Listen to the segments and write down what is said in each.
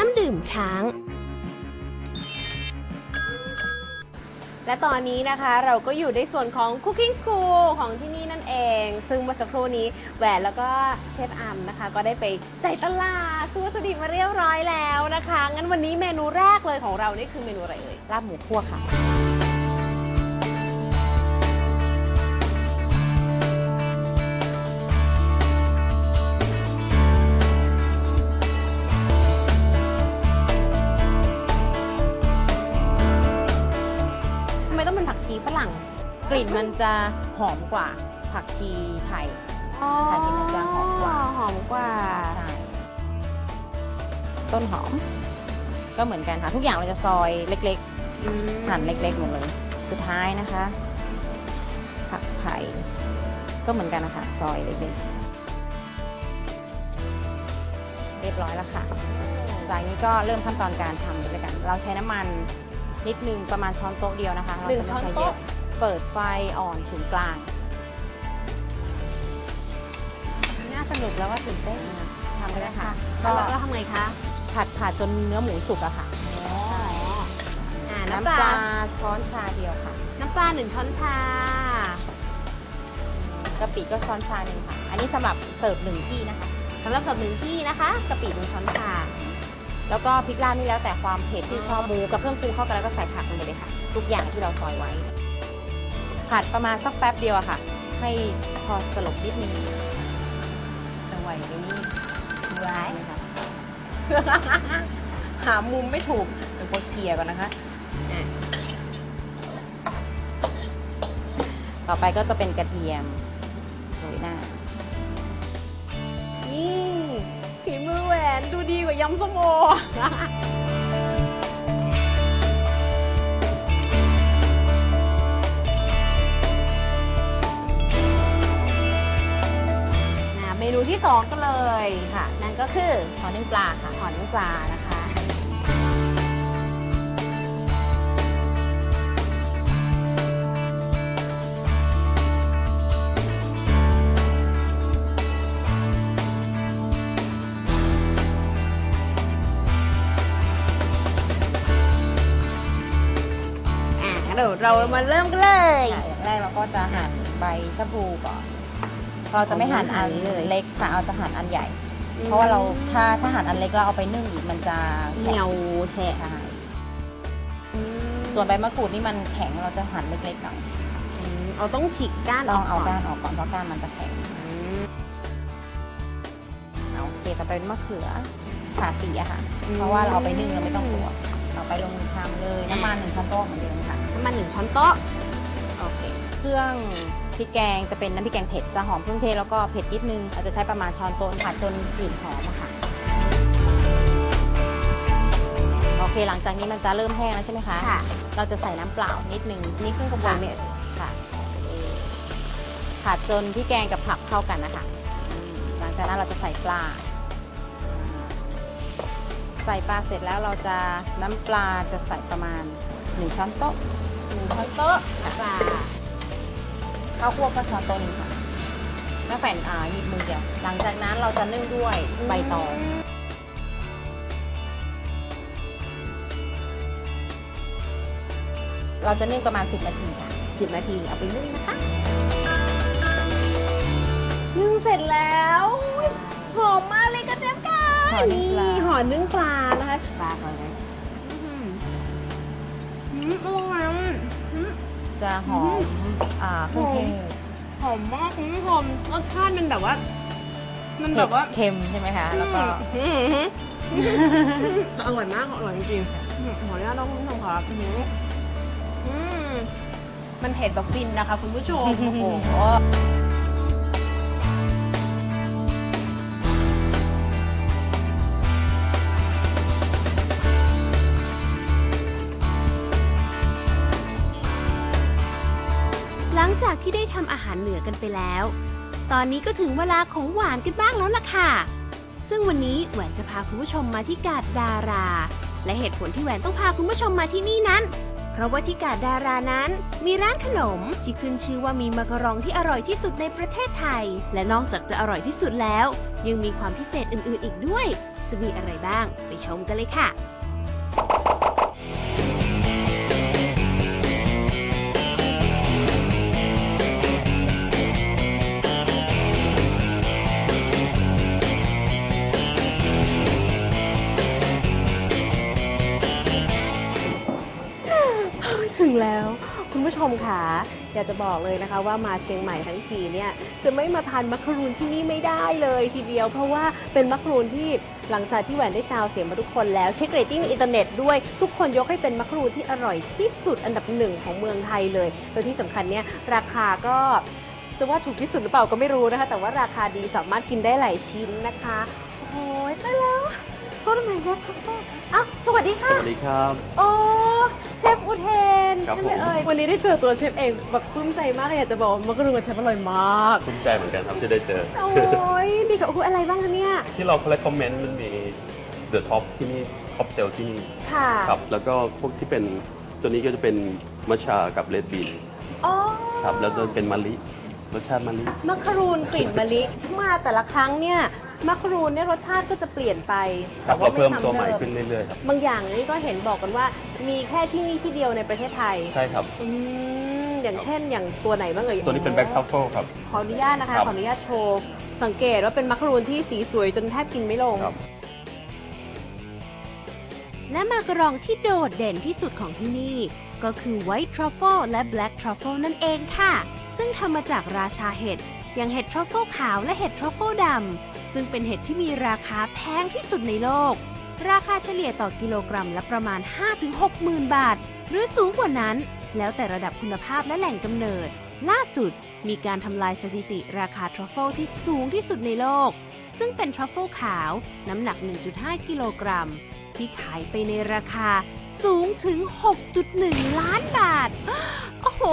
น้ำดื่มช้าง และตอนนี้นะคะเราก็อยู่ในส่วนของ Cooking School ของที่นี่นั่นเอง ซึ่งเมื่อสักครู่นี้แหวนแล้วก็เชฟอัมนะคะ ก็ได้ไปใจายตลาดซื้อวัตถุดิบมาเรียบร้อยแล้วนะคะ งั้นวันนี้เมนูแรกเลยของเรานี่คือเมนูอะไรเอ่ยลาบหมูคั่วค่ะ ฝรั่ง กลิ่นมันจะหอมกว่าผักชีไทยผักชีมันจะหอมกว่า หอมกว่า ใช่ต้นหอม ก็เหมือนกันค่ะทุกอย่างเราจะซอยเล็กอืมๆหั่นเล็กๆหมดเลย สุดท้ายนะคะ ผักไผ่ก็เหมือนกันนะคะซอยเล็กๆเรียบร้อยแล้วค่ะ จากนี้ก็เริ่มขั้นตอนการทำเลยแล้วกัน เราใช้น้ำมัน นิดนึงประมาณช้อนโต๊ะเดียวนะคะเราหนึ่งจะช้อนไม่ใช้เยโต๊ะ อะเปิดไฟอ่อนถึงกลางน่าสนุกแล้วว่าตื่นเต้นนะทำไปแล้วค่ะก็ก็แล้วทำไงคะผัดผัดจนเนื้อหมูสุกอะค่ะอ่าน้ำน้ำปปลาลาช้อนชาเดียวค่ะน้ำปลาหนึ่งช้อนชากะปิก็ช้อนชาหนึ่งค่ะ อันนี้สำหรับเสิร์ฟหนึ่งที่นะคะ สำหรับกับหนึ่งที่นะคะกะปิหนึ่งช้อนชา แล้วก็พริกลาดนี่แล้วแต่ความเผ็ดที่ชอบหมูกับเครื่องปรุงเข้ากันแล้วก็ใส่ผักลงไปเลยค่ะ ทุกอย่างที่เราซอยไว้ ผัดประมาณสักแป๊บเดียวอะค่ะ ให้พอสลบนิดนึงจะไหวไหมนี่ไหวไหมคะหามุมไม่ถูกเดี๋ยวพอเคลียร์ก่อนนะคะอะต่อไปก็จะเป็นกระเทียมโรยหน้านี่ ฝีมือแหวนดูดีกว่ายำส้มโออะเมนูที่2กันเลยค่ะ นั่นก็คือขอนึ่งปลาค่ะหอนปลานะคะ เดี๋ยวเรามาเริ่มกันเลย ค่ะอย่างแรกเราก็จะหั่นใบชะพูก่อน เราจะไม่หั่นอันเลยเล็กค่ะ เอาจะหั่นอันใหญ่ เพราะว่าเราถ้าถ้าหั่นอันเล็กเราเอาไปนึ่งอีกมันจะเหแฉะนียวแฉะใช่ส่วนใบมะกรูดนี่มันแข็งเราจะหั่นเล็กๆหน่อยอืมเอาต้องฉีกก้านลออองกเอาก่อนก้านออกก่อนเพราะก้านมันจะแข็งอืม เอาโอเคต่อไปเป็นมะเขือขาสีอะค่ะ เพราะว่าเราเอาไปนึ่งเราไม่ต้องกลัว ต่อไปลงมือทำเลยน้ำมันหนึ่งช้อนโต๊ะเหมือนเดิมค่ะ น้ำมันหนึ่งช้อนโต๊ะโอเคเครื่องพริกแกงจะเป็นน้ำพริกแกงเผ็ดจะหอมเครื่องเทศแล้วก็เผ็ดนิดนึงเราจะใช้ประมาณช้อนโต๊ะผัดจนกลิ่นหอมอะค่ะโอเคหลังจากนี้มันจะเริ่มแห้งแล้วใช่ไหมคะค่ะ เราจะใส่น้ำเปล่านิดนึงนี่เครื่องกระบวนเมค่ะผัดจนพี่แกงกับผักเข้ากันนะคะอืมหลังจากนั้นเราจะใส่ปลา ใส่ปลาเสร็จแล้วเราจะน้ำปลาจะใส่ประมาณ 1 ช้อนโต๊ะหนึ่งช้อนโต๊ะปลาข้าวคั่วก็ช้อนโต๊ะหนึงค่ะแม่แผ่นอ่าหยิบมือเดียว หลังจากนั้นเราจะนึ่งด้วยใบตองเราจะนึ่งประมาณ 10 นาทีค่ะสิบนาทีเอาไปนึ่งนะคะ นึ่งเสร็จแล้วอุ๊ยหอมมากเลยกระเจี๊ยบค่ะห่ อนึ่งปลานี่ห่อนึ่งปลานะคะปลาก่อนเลยอืมอืมอร่อยอะอืม จะหอม อ่าเครื่องเทศหอมมากคุณผู้ชมรสชาติมันแบบว่า มันเผ็แบดบว่าเค็มใช่ไหมคะ แล้วก็อืมอืมแต่อร่อยมากอร่อยจริงๆขออนุญาตน้องคุณผู้ชมครับอืมอืมมันเผ็ดแบบฟินนะคะ คุณผู้ชม โอ้โห จากที่ได้ทำอาหารเหนือกันไปแล้ว ตอนนี้ก็ถึงเวลาของหวานกันบ้างแล้วล่ะค่ะ ซึ่งวันนี้แหวนจะพาคุณผู้ชมมาที่กาดดารา และเหตุผลที่แหวนต้องพาคุณผู้ชมมาที่นี่นั้น เพราะว่าที่กาดดารานั้น มีร้านขนมที่ขึ้นชื่อว่ามีมักรองที่อร่อยที่สุดในประเทศไทย และนอกจากจะอร่อยที่สุดแล้ว ยังมีความพิเศษอื่นๆ อีกด้วย จะมีอะไรบ้างไปชมกันเลยค่ะ แล้ว คุณผู้ชมค่ะ อยากจะบอกเลยนะคะว่ามาเชียงใหม่ทั้งทีเนี่ยจะไม่มาทานมักครูนที่นี่ไม่ได้เลยทีเดียว เพราะว่าเป็นมักครูนที่หลังจากที่แหวนได้ซาวเสียงมาทุกคนแล้วเช็คเรตติ้งในอินเทอร์เน็ตด้วยทุกคนยกให้เป็นมักครูนที่อร่อยที่สุดอันดับหนึ่งของเมืองไทยเลยโดยที่สำคัญเนี่ยราคาก็จะว่าถูกที่สุดหรือเปล่าก็ไม่รู้นะคะ แต่ว่าราคาดีสามารถกินได้หลายชิ้นนะคะ โอ้ยตายแล้ว โทษทำไมวะอ้าวสวัสดีสค่ะ วัสดีครับ โอ้เชฟอุเทนครับใช่ไหมผม เอ่ยวันนี้ได้เจอตัวเชฟเองแบบปลื้มใจมากเลยอยากจะบอกว่ามักกะรุนกับเชฟอร่อยมาก ภูมิใจเหมือนกันครับที่ได้เจอ โอ้ยดีกับอุ๊ยอะไรบ้างคะเนี่ย ที่เรา collect comment มันมี The Top ที่นี่ Top Sale ที่นี่ค่ะ ครับ แล้วก็พวกที่เป็นตัวนี้ก็จะเป็นมัชชากับเลดบีนอ๋อครับ แล้วก็เป็นมะลิรสชาติมะลิ มักกะรุนกลิ่นมะลิ มาแต่ละครั้งเนี่ย มักกะรุนเนี่ยรสชาติก็จะเปลี่ยนไปครับแต่เราเพิ่มไซ้ำตัวใหม่ดิขึ้นเรื่อยๆครับบางอย่างนี่ก็เห็นบอกกันว่า มีแค่ที่นี่ที่เดียวในประเทศไทยใช่ครับอืมอย่างเช่นอย่างตัวไหนบ้างเอ่ยตัวนี้เป็น Black Truffle ครับขออนุญาตนะคะครับขออนุญาตโชว์สังเกตว่าเป็นมักกะรุนที่สีสวยจนแทบกินไม่ลงครับและมากะรองที่โดดเด่นที่สุดของที่นี่ ก็คือ White Truffle และ Black Truffle นั่นเองค่ะ ซึ่งทำมาจากราชาเห็ด อย่างเห็ดทรัฟเฟิลขาวและเห็ดทรัฟเฟิลดำ ซึ่งเป็นเห็ดที่มีราคาแพงที่สุดในโลก ราคาเฉลี่ยต่อกิโลกรัมละประมาณ 5-6หมื่นบาท หรือสูงกว่านั้น แล้วแต่ระดับคุณภาพและแหล่งกำเนิด ล่าสุดมีการทำลายสถิติราคาทรัฟเฟิลที่สูงที่สุดในโลก ซึ่งเป็นทรัฟเฟิลขาว น้ำหนัก 1.5 กิโลกรัม ที่ขายไปในราคาสูงถึง 6.1 ล้านบาท โห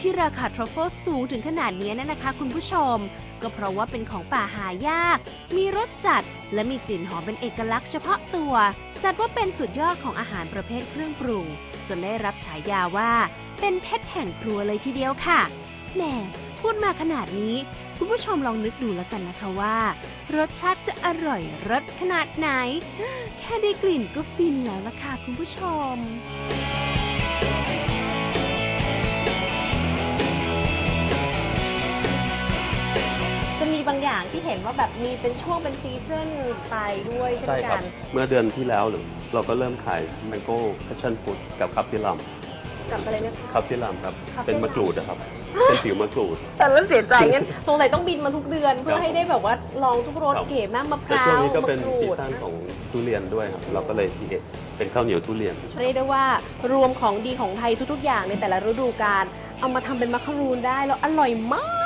ที่ราคาทรัฟเฟิลสูงถึงขนาดนี้นะนะคะ คุณผู้ชม ก็เพราะว่าเป็นของป่าหายาก มีรสจัด และมีกลิ่นหอมเป็นเอกลักษณ์เฉพาะตัว จัดว่าเป็นสุดยอดของอาหารประเภทเครื่องปรุง จนได้รับฉายาว่า เป็นเพชรแห่งครัวเลยทีเดียวค่ะแหมพูดมาขนาดนี้ คุณผู้ชมลองนึกดูแล้วกันนะคะว่า รสชาติจะอร่อยรสขนาดไหน แค่ได้กลิ่นก็ฟินแล้วล่ะค่ะคุณผู้ชม ว่าแบบมีเป็นช่วงเป็นซีซันไปด้วยเช่นใช่คกัรับ น เมื่อเดือนที่แล้วหรือเราก็เริ่มขาย Mango Passion Fruit กับคาเฟ่ลัมกลับไปเลยนะคะ คาเฟ่ลัมครับคาเฟ่ลัมเป็นมะกรูดนะครับ เป็นผิวมะกรูด แต่เริ่มเสียใจงั้นสงสัยต้องบินมาทุกเดือน เพื่อครับให้ได้แบบว่าลองทุกรสครับ เก๋มากมะพแต่ร้าช่วงวนี้ก็เป็นมะกรูซีดซั่นของทุเรียนด้วยครับ เราก็เลยทีเด็ดเป็นข้าวเหนียวทุเรียน เรียกได้ว่ารวมของดีของไทยทุกๆ อย่างในแต่ละฤดูกาลเอามาทำเป็นมัคคารูนได้แล้วอร่อยมาก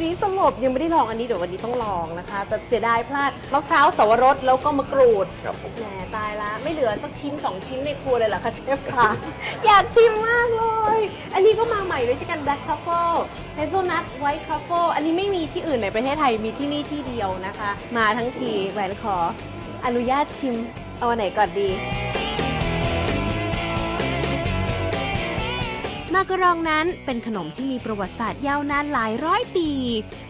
จีดสลบยังไม่ได้ลองอันนี้เดี๋ยววันนี้ต้องลองนะคะ แต่เสียดายพลาดมะพร้าวสวรสแล้วก็มะกรูดครับผม แหมตายละไม่เหลือสักชิ้นสองชิ้นในครัวเลยเหรอคะเชฟคะอยากชิมมากเลย อันนี้ก็มาใหม่ด้วยใช่กัน Black Truffle Hazelnut White Truffle อันนี้ไม่มีที่อื่นในประเทศไทยมีที่นี่ที่เดียวนะคะ มาทั้งทีแหวนขออนุญาตชิมเอาอันไหนก่อนดี มากรองนั้นเป็นขนมที่มีประวัติศาสตร์ยาวนานหลายร้อยปี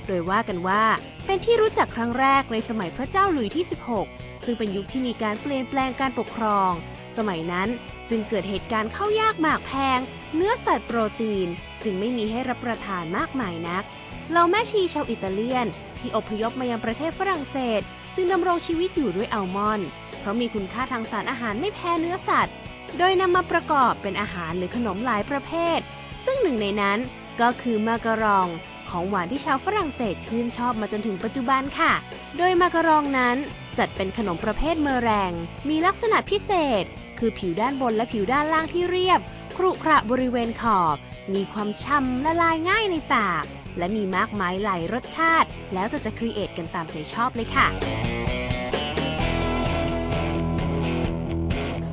โดยว่ากันว่าเป็นที่รู้จักครั้งแรกในสมัยพระเจ้าหลุยที่ 16 ซึ่งเป็นยุคที่มีการเปลี่ยนแปลงการปกครอง สมัยนั้นจึงเกิดเหตุการณ์ข้าวยากหมากแพง เนื้อสัตว์โปรตีน จึงไม่มีให้รับประทานมากมายนักเหล่าแม่ชีชาวอิตาเลียน ที่อพยพมายังประเทศฝรั่งเศส จึงดำรงชีวิตอยู่ด้วยอัลมอนด์เพราะมีคุณค่าทางสารอาหารไม่แพ้เนื้อสัตว์ โดยนำมาประกอบเป็นอาหารหรือขนมหลายประเภท ซึ่งหนึ่งในนั้นก็คือมาการอง ของหวานที่ชาวฝรั่งเศสชื่นชอบมาจนถึงปัจจุบันค่ะ โดยมาการองนั้นจัดเป็นขนมประเภทเมอแรง มีลักษณะพิเศษ คือผิวด้านบนและผิวด้านล่างที่เรียบ ครุขระบริเวณขอบ มีความช่ำละลายง่ายในปาก และมีมากมายหลายรสชาติ แล้วแต่จะครีเอทกันตามใจชอบเลยค่ะ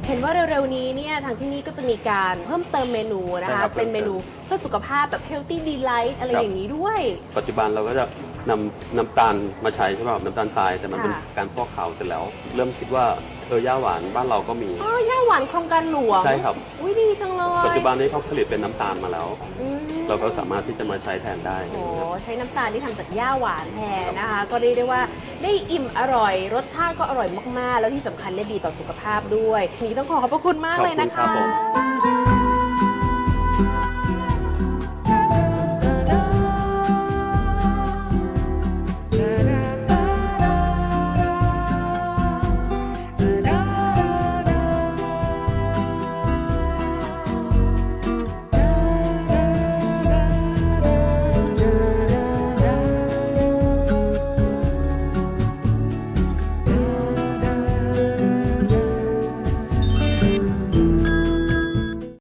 เห็นว่าเร็วๆนี้เนี่ยทางที่นี่ก็จะมีการเพิ่มเติมเมนูนะใช่คะ ครับ เป็นเมนูเพื่อสุขภาพแบบ healthy delight อะไรครับอย่างนี้ด้วย ปัจจุบันเราก็จะ นำน้ำตาลมาใช้ใช่ป่ะน้ำตาลทรายแต่มันเป็นค่ะ การฟอกขาวเสร็จแล้ว เริ่มคิดว่าเออย่าหวานบ้านเราก็มี อ๋อย่าหวานโครงการหลวงใช่ครับ อุ้ยดีจังเลยปัจจุบันนี้เขาผลิตเป็นน้ำตาลมาแล้ว อืม เราก็สามารถที่จะมาใช้แทนได้โอ้ใช้น้ำตาลที่ทำจากหญ้าหวานแทนนะคะ ก็เรียกได้ว่าได้อิ่มอร่อย รสชาติก็อร่อยมาก ๆ แล้วที่สำคัญเนี่ยดีต่อสุขภาพด้วยนี่ต้องขอขอบพระคุณมากเลยนะขอบคะคุณครับผม